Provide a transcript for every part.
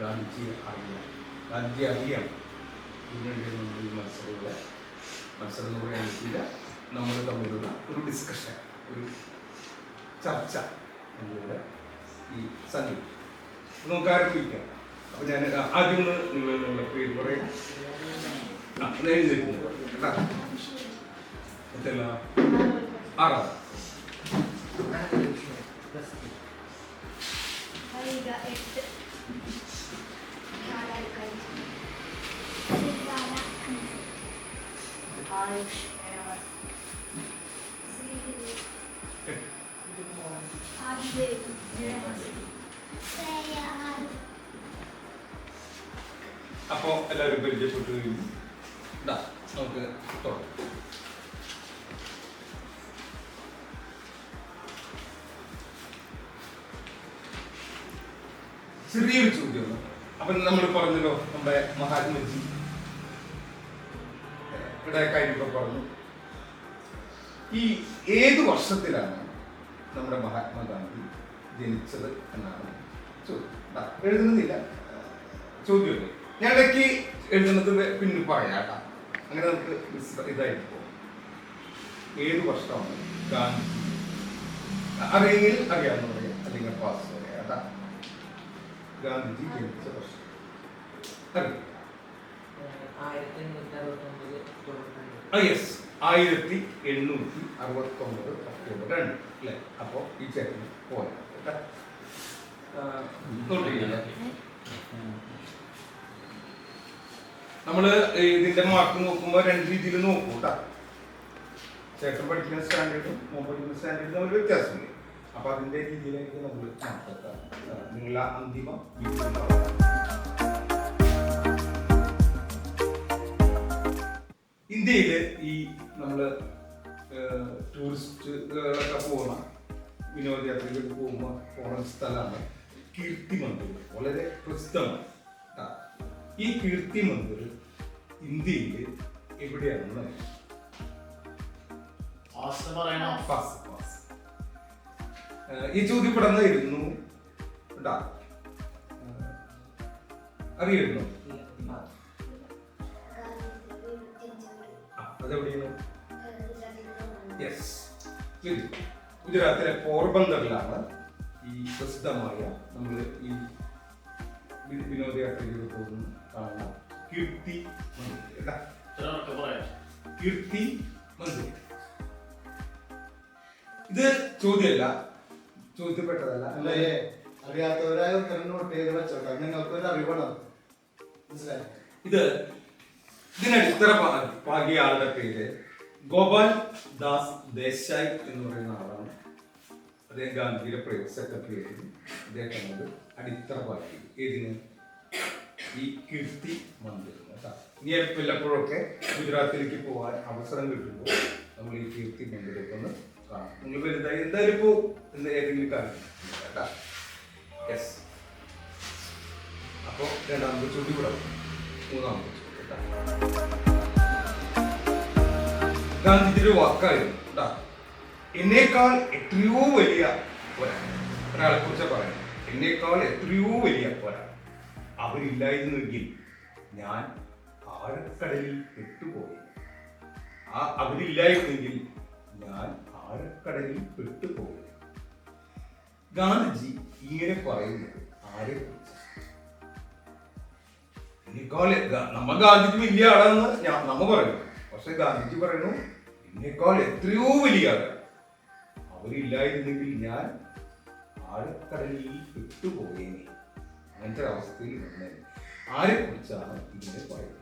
ഗാന്ധിജി അറിയാം. ഗാന്ധിജി അറിയാം. ഇതിനുവേണ്ടി നമ്മൾ ഈ മത്സരങ്ങളെ മത്സരം എന്ന് പറയാൻ പറ്റില്ല നമ്മൾ തമ്മിലുള്ള ഒരു ഡിസ്കഷൻ ഒരു ചർച്ച എന്നിവിടെ ഈ സന്ധി നമുക്ക് ആരംഭിക്കാം അപ്പൊ ഞാൻ ആദ്യം ഒന്ന് നിങ്ങളുടെ പേര് പറയാം. എത്രല്ല ആറാം. കൈക എട്ട്. നാലായി അപ്പോ എല്ലാവരും പരിചയപ്പെട്ടു കഴിഞ്ഞു ഇതാ നമുക്ക് തുടങ്ങാം. ചെറിയൊരു ചോദ്യം. അപ്പൊ നമ്മൾ പറഞ്ഞല്ലോ നമ്മുടെ മഹാത്മജി. ഇവിടെ കാര്യമൊക്കെ പറഞ്ഞു. ഈ ഏത് വർഷത്തിലാണ് നമ്മുടെ മഹാത്മാഗാന്ധി ജനിച്ചത് എന്നാണ് ചോദ്യം. എഴുതുന്നില്ല. ചോദ്യമല്ലേ ഞാൻ ഇടയ്ക്ക് എഴുതുന്നത് പിന്നെ പറയാട്ടാ. അങ്ങനെ നമുക്ക് ഇതായിട്ട് പോകും ഏത് വർഷമാണ് ഗാന്ധി? അറിയെങ്കിൽ അറിയാമെന്ന് പറയാം അല്ലെങ്കിൽ പാസ് പറയാം ഗാന്ധിജി ജനിച്ച വർഷം. യെസ് ആയിരത്തി എണ്ണൂറ്റി അറുപത്തൊമ്പത് ഒക്ടോബർ രണ്ട്. അല്ലേ? അപ്പോ ഈ ചേട്ടന് പോയാൽ നമ്മൾ ഇതിന്റെ മാർക്ക് നോക്കുമ്പോ രണ്ട് രീതിയിൽ നോക്കൂട്ടാ. ചേട്ടൻ പഠിക്കുന്ന സ്റ്റാൻഡേർഡും മോൻ സ്റ്റാൻഡേർഡും ഒരു വ്യത്യാസമില്ല? അപ്പൊ അതിന്റെ രീതിയിലേക്ക് നമ്മൾ മാറ്റത്താം നിങ്ങളെ അന്തിമ ഇന്ത്യയിൽ ഈ നമ്മൾ ടൂറിസ്റ്റുകളൊക്കെ പോകുന്ന വിനോദയാത്രയ്ക്ക് പോകുമ്പോൾ പോകുന്ന സ്ഥലമാണ് കീർത്തി മന്ദിർ വളരെ പ്രസിദ്ധമാണ്. ഈ കീർത്തി മന്ദിർ ഇന്ത്യയിൽ എവിടെയാണെന്ന് അറിയാം? പറയണം. ഏഹ് ഈ ചോദ്യം ഇവിടെ കേട്ടാ ഏഹ് അറിയായിരുന്നു അതെവിടെയാണ്? ഗുജറാത്തിലെ പോർബന്തറിലാണ് ഈ പ്രസിദ്ധമായ നമ്മൾ ഈ വിനോദയാത്രയിൽ പോകുന്ന കാണുന്ന കീർത്തി കേട്ടാ കീർത്തി മന്ദിർ ഇത് ചോദ്യമല്ല ചോദ്യപ്പെട്ടതല്ല അല്ലേ അറിയാത്തവരായ ഉത്തരം നോട്ട് ചെയ്ത് വെച്ചോട്ടെ. നിങ്ങൾക്ക് ഒരു അറിവുള്ളത് മനസ്സിലായി? ഇത് ഇതിനടിത്തറ പാകിയ ആളുടെ പേര്? ഗോപാൽ ദാസ് ദേശായി എന്ന് പറയുന്ന ആളാണ്. അദ്ദേഹം ഗാന്ധിയുടെ പ്രൈവറ്റ് സെക്രട്ടറി ആയിരുന്നു അദ്ദേഹം അത് അടിത്തറ പാകി ഏതിന്? ഈ കീർത്തി മന്ദിരം കേട്ടോ. ഇനി വല്ലപ്പോഴൊക്കെ ഗുജറാത്തിലേക്ക് പോകാൻ അവസരം കിട്ടുമ്പോൾ നമ്മൾ ഈ കീർത്തി മന്ദിരത്തിൽ നിങ്ങൾ വലുതായി എന്തായാലും ഇപ്പോൾ ഏതെങ്കിലും കാര്യം കേട്ടാ യെസ് അപ്പോൾ രണ്ടാമത്തെ ചോദ്യം ഇവിടെ മൂന്നാമത്തെ കേട്ടോ. ഗാന്ധിജിയുടെ വാക്കായിരുന്നു എന്നേക്കാൾ എത്രയോ വലിയ ഒരാൾ ഒരാളെ കുറിച്ച് പറയാം എന്നേക്കാൾ എത്രയോ വലിയ ഒരാൾ അവരില്ലായിരുന്നെങ്കിൽ ഞാൻ ആഴക്കടലിൽ പെട്ടുപോയി. ആ അവരില്ലായിരുന്നെങ്കിൽ ഞാൻ ആഴക്കടലിൽ പോകുന്നു ഗാന്ധിജി ഇങ്ങനെ പറയുന്നത് ആരെ നമ്മ ഗാന്ധിജി വലിയ ആളാണെന്ന് ഞാൻ നമ്മ പറയുന്നു. പക്ഷെ ഗാന്ധിജി പറയുന്നു എന്നേക്കാൾ എത്രയോ വലിയ ആളാണ് അവരില്ലായിരുന്നെങ്കിൽ ഞാൻ ആഴക്കടലിൽ പെട്ടുപോയേനെ. അങ്ങനത്തെ ഒരു അവസ്ഥയിൽ നിന്ന് ആരെ കുറിച്ചാണ് ഇങ്ങനെ പറയുന്നത്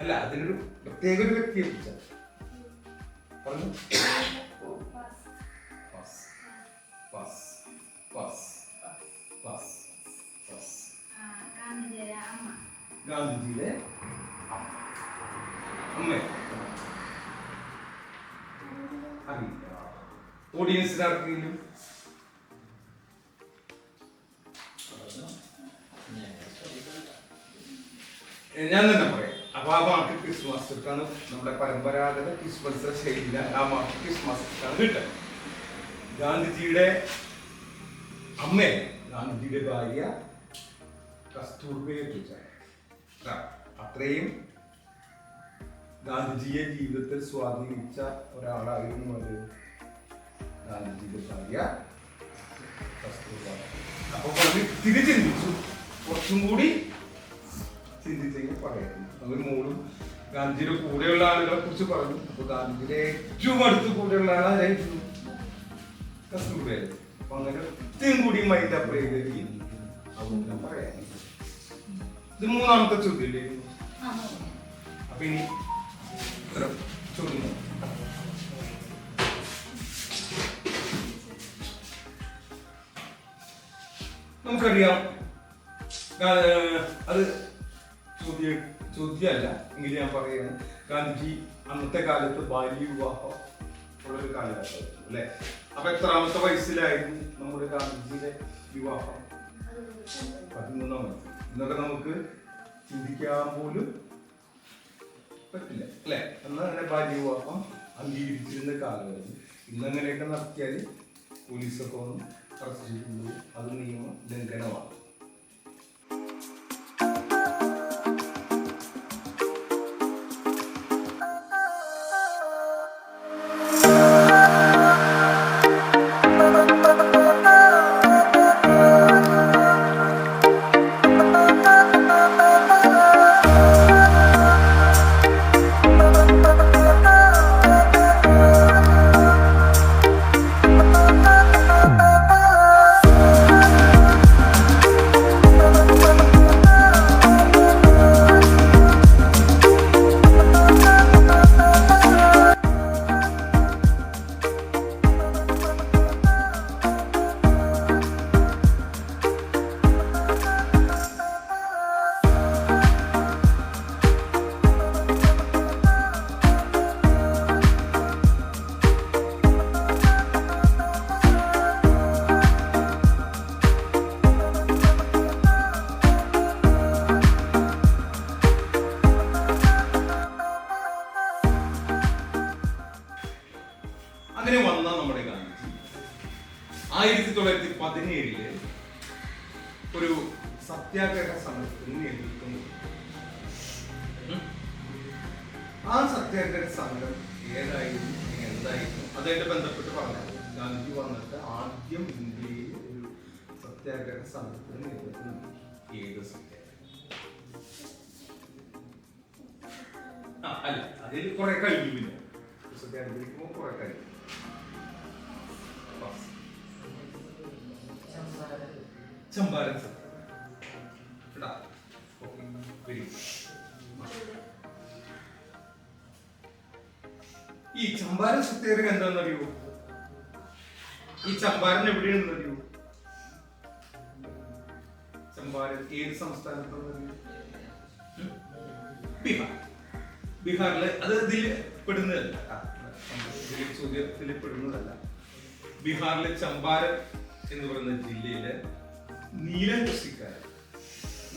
അല്ല അതിനൊരു പ്രത്യേക ഒരു വ്യക്തിയെ കുറിച്ചാണ് പറഞ്ഞു. ഞാൻ തന്നെ പറയാം. അപ്പൊ ആ മാർക്ക് ക്രിസ് മാസ്റ്റർക്കാണ് നമ്മുടെ പരമ്പരാഗത ക്രിസ്മസ് ശൈലി. ആ മാസം ക്രിസ്മസ് മാസ്റ്റർക്കാണ് കിട്ടുക. ഗാന്ധിജിയുടെ അമ്മ ഗാന്ധിജിയുടെ ഭാര്യ കസ്തൂർബയെ കുറിച്ചാണ് അത്രയും ഗാന്ധിജിയെ ജീവിതത്തിൽ സ്വാധീനിച്ച ഒരാളായിരുന്നു അത്. ഗാന്ധിജിയുടെ ഭാര്യ കസ്തൂർബ. അപ്പൊ പറഞ്ഞ് കുറച്ചും കൂടി ചിന്തിച്ചെങ്കിൽ പറയുന്നു അവർ മോളും ഗാന്ധിജിയുടെ കൂടെയുള്ള ആളുകളെ കുറിച്ച് പറഞ്ഞു. അപ്പൊ ഗാന്ധിജിയുടെ ഏറ്റവും അടുത്ത് കൂടെയുള്ള ആളായിരുന്നു കസ്തൂർബയായിരുന്നു അപ്പൊ അങ്ങനെ ഒത്തിരി കൂടി മൈൻഡ് അപ്പ് ചെയ്തെങ്കിൽ അതുകൊണ്ട് പറയാൻ പറയാം ഇത് മൂന്നാമത്തെ ചോദ്യം അപ്പൊ ഇനി ചോദ്യം നമുക്കറിയാം. അത് ചോദ്യ ചോദ്യമല്ല എങ്കിൽ ഞാൻ പറയുകയാണ് ഗാന്ധിജി അന്നത്തെ കാലത്ത് ബാല്യ വിവാഹം ഉള്ളൊരു കാലഘട്ടമായിരുന്നു അല്ലെ? അപ്പൊ എത്രാമത്തെ വയസ്സിലായിരുന്നു നമ്മുടെ ഗാന്ധിജിയുടെ വിവാഹം? പതിമൂന്നാം വയസ്സ് ഇന്നൊക്കെ നമുക്ക് ചിന്തിക്കാൻ പോലും പറ്റില്ല അല്ലെ? അന്ന് അങ്ങനെ ബാല്യ വിവാഹം അംഗീകരിച്ചിരുന്ന കാലമായിരുന്നു. ഇന്നങ്ങനെയൊക്കെ നടത്തിയാൽ പോലീസൊക്കെ വന്ന് അറസ്റ്റ് ചെയ്യുന്നത് അത് നിയമ ലംഘനമാണ് അങ്ങനെ വന്ന നമ്മുടെ ഗാന്ധിജി ആയിരത്തി തൊള്ളായിരത്തി പതിനേഴിൽ ഒരു സത്യാഗ്രഹ സമരത്തിന് നേതൃത്വം ആ സത്യാഗ്രഹ സമരം ഏതായിരുന്നു? എന്തായിരുന്നു? അതായിട്ട് ബന്ധപ്പെട്ട് പറഞ്ഞത് ഗാന്ധി വന്നിട്ട് ആദ്യം ഇന്ത്യയിൽ ഒരു സത്യാഗ്രഹ സമരത്തിന് നേതൃത്വം. ഏത് സത്യാഗ്രഹം? അല്ല അതിൽ കുറെ കഴിഞ്ഞു പിന്നെ. സത്യാഗ്രഹിക്കുമ്പോൾ കുറെ കഴിഞ്ഞു. ചമ്പാരൻ ഈ ചമ്പാരൻ സത്യാഗ്രഹം എന്താണെന്നറിയോ ഈ ചമ്പാരൻ എവിടെയാണെന്ന് അറിയോ ചമ്പാരൻ ഏത് സംസ്ഥാനത്താണെന്നറിയോ? ബീഹാർ. ബീഹാറിലെ അത് ഇതിൽ പെടുന്നതല്ല. ചോദ്യത്തിൽ പെടുന്നതല്ല. ബീഹാറിലെ ചമ്പാരൻ എന്ന് പറയുന്ന ജില്ലയിലെ നീലം കൃഷിക്കാരൻ.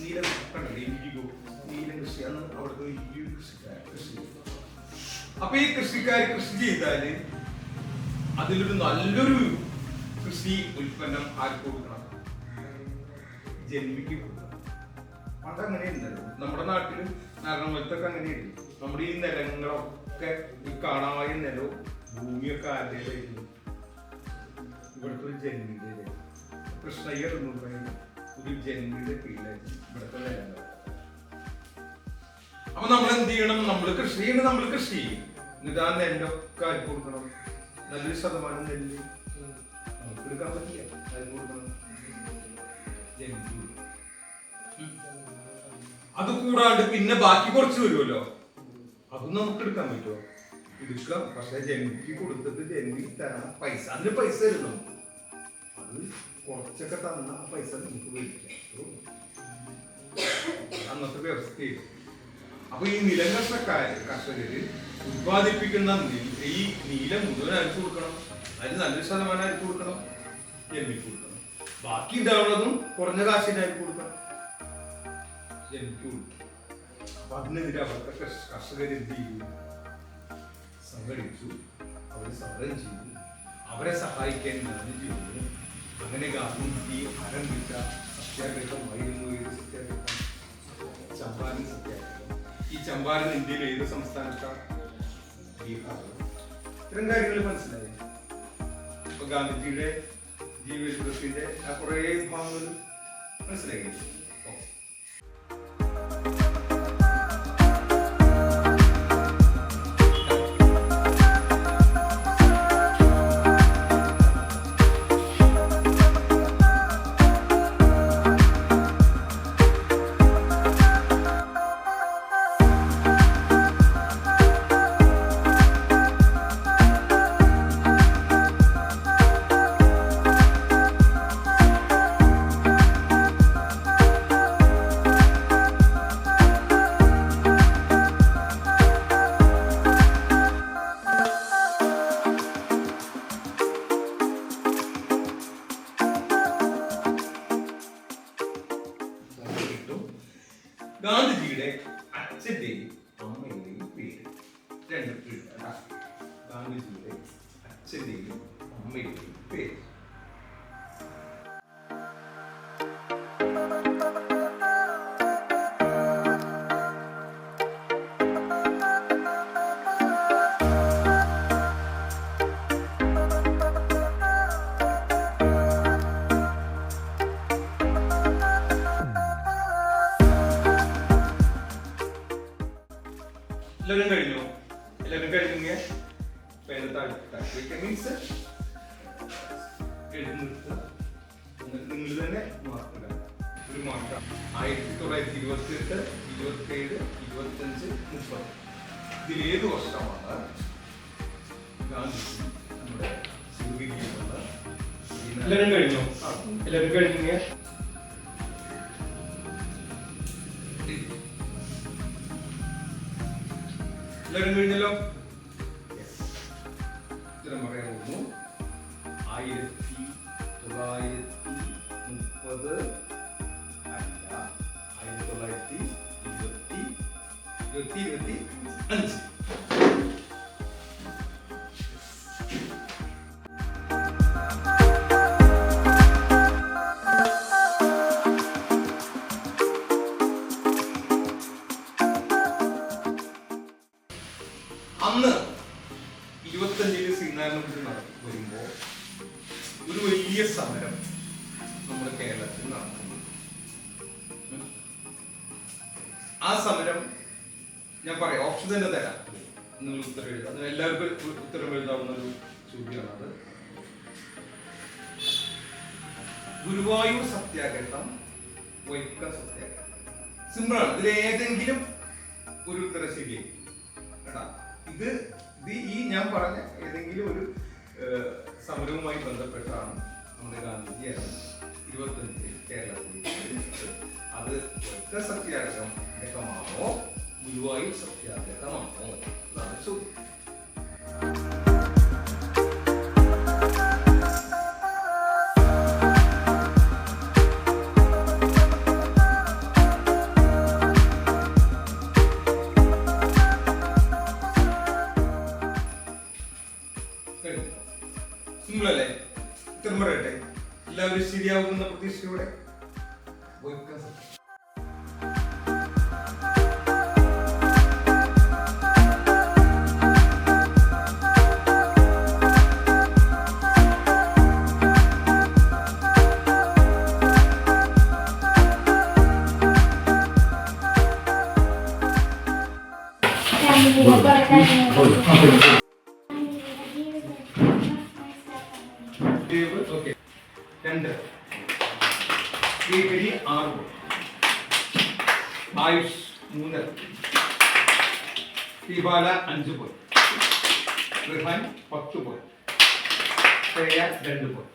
നീല കണ്ടല്ലേ ഇൻഡിഗോ കൃഷിയാണ് കൃഷി അന്ന് അവിടുത്തെ ഇൻഡിഗോ കൃഷിക്കാരൻ കൃഷി. അപ്പൊ ഈ കൃഷിക്കാർ കൃഷി ചെയ്താൽ അതിലൊരു നല്ലൊരു കൃഷി ഉൽപ്പന്നം ആർക്ക് കൊടുക്കണം? ജന്മിക്ക് കൊടുക്കണം. പണ്ട് അങ്ങനെയുണ്ടല്ലോ നമ്മുടെ നാട്ടിലും നാരണമത്തൊക്കെ അങ്ങനെയുണ്ട് നമ്മുടെ ഈ നിലങ്ങളൊക്കെ കാണാമായ നിലവും ഭൂമിയൊക്കെ ആരുടേതായിരുന്നു? ഇവിടുത്തെ ഒരു ജന്മിയുടെ കൃഷ്ണയ്യർ എന്ന് പറയുന്നത് ഒരു ജനങ്ങളുടെ ഇവിടുത്തെ അപ്പൊ നമ്മൾ എന്ത് ചെയ്യണം? നമ്മൾ കൃഷി ചെയ്യണം. നമ്മൾ കൃഷി ചെയ്യും. എന്നിട്ട് ആ നെല്ലൊക്കെ അരി കൊടുക്കണം? നല്ലൊരു ശതമാനം നെല്ല്. നമുക്ക് എടുക്കാൻ പറ്റില്ല. അരി കൊടുക്കണം? അത് കൂടാണ്ട് പിന്നെ ബാക്കി കുറച്ച് വരുമല്ലോ. അതും നമുക്ക് എടുക്കാൻ പറ്റുമോ? എടുക്കാം. പക്ഷെ ജനിക്ക് കൊടുത്തിട്ട് ജനിക്ക് തരണം പൈസ. അതിന് പൈസ തരും അത് കുറച്ചൊക്കെ തന്ന ആ പൈസ നമുക്ക് മേടിക്കാം. അന്നത്തെ വ്യവസ്ഥയിൽ അപ്പൊ ഈ നിലം കർഷക്കാര് കർഷകര് ഉത്പാദിപ്പിക്കുന്ന ഈ നീല മുഴുവൻ അരിച്ചു കൊടുക്കണം. അതിന് നല്ലൊരു ശതമാനം അരിച്ചു കൊടുക്കണം. ജന്മിക്ക് കൊടുക്കണം. ബാക്കി ഉണ്ടാവുന്നതും കുറഞ്ഞ കാശിന് അരിച്ചു കൊടുക്കണം. ജന്മിക്ക് കൊടുക്കണം. അപ്പൊ അതിനെതിരെ അവരുടെ കർഷ- കർഷകർ എന്ത് ചെയ്തു? സംഘടിച്ചു അവരെ സമരം ചെയ്തു. അവരെ സഹായിക്കാൻ ഗാന്ധി ചെയ്തു അങ്ങനെ ഗാന്ധിജി ആരംഭിച്ച സത്യാഗ്രഹമായിരുന്നു ഏത് സത്യാഗ്രഹം? ചമ്പാരൻ സത്യാഗ്രഹം. ഈ ചമ്പാരൻ ഇന്ത്യയിലെ ഏത് സംസ്ഥാനത്താണ് ബീഹാർ ഇത്തരം കാര്യങ്ങൾ മനസ്സിലായി. ഇപ്പൊ ഗാന്ധിജിയുടെ ജീവിതത്തിന്റെ ആ കുറേ ഭാഗങ്ങൾ മനസ്സിലായി. ഗാന്ധിജിയുടെ അച്ഛന്റെയും അമ്മയുടെയും പേര് രണ്ട്. ഗാന്ധിജിയുടെ അച്ഛന്റെയും അമ്മയുടെയും എല്ലാവരും കഴിഞ്ഞു? എല്ലാവരും കഴിഞ്ഞെങ്കിൽ പേര് താഴ്ത്തി മീൻസ് നിങ്ങൾ തന്നെ ഒരു മാർക്കം. ആയിരത്തി തൊള്ളായിരത്തി ഇരുപത്തി എട്ട് ഇരുപത്തി ഏഴ് ഇരുപത്തി അഞ്ച് മുപ്പത് ഇതിലേത് വർഷമാണ് ഗാന്ധിജി നമ്മുടെ എല്ലാവരും കഴിഞ്ഞു? എല്ലാവരും കഴിഞ്ഞെങ്കിൽ എല്ലാവരും കഴിഞ്ഞല്ലോ ഉത്തരം പറയാൻ പോകുന്നു ആയിരത്തി തൊള്ളായിരത്തി മുപ്പത് അല്ല ആയിരത്തി തൊള്ളായിരത്തി ഇരുപത്തി ഇരുപത്തി ഇരുപത്തി നിങ്ങൾ ഉത്തരം എഴുതാം. അതിന് എല്ലാവർക്കും ഉത്തരം എഴുതാവുന്ന ഒരു ചോദ്യമാണ് അത് ഗുരുവായൂർ സത്യാഗ്രഹം വൈക്ക സത്യാഗ്രഹം. സിമ്പിളാണ് ഇതിൽ ഏതെങ്കിലും ഒരു ഉത്തരം ശരിയായി. കേട്ടാ ഇത് ഇത് ഈ ഞാൻ പറഞ്ഞ ഏതെങ്കിലും ഒരു സമരവുമായി ബന്ധപ്പെട്ടാണ് നമ്മുടെ ഗാന്ധിജി ഇരുപത്തഞ്ച് കേരളത്തിൽ. അത് ഒറ്റ സത്യാഗ്രഹമാണോ ഗുരുവായൂർ സത്യാഗ്രഹമാണോ? എന്നാണ് ശ്രീഹരി ആറ് പോയി. ആയുഷ് മൂന്ന് ശ്രീബാല അഞ്ച് പോയി റിഹാൻ പത്ത് പോയി ശ്രേയ രണ്ട് പോയി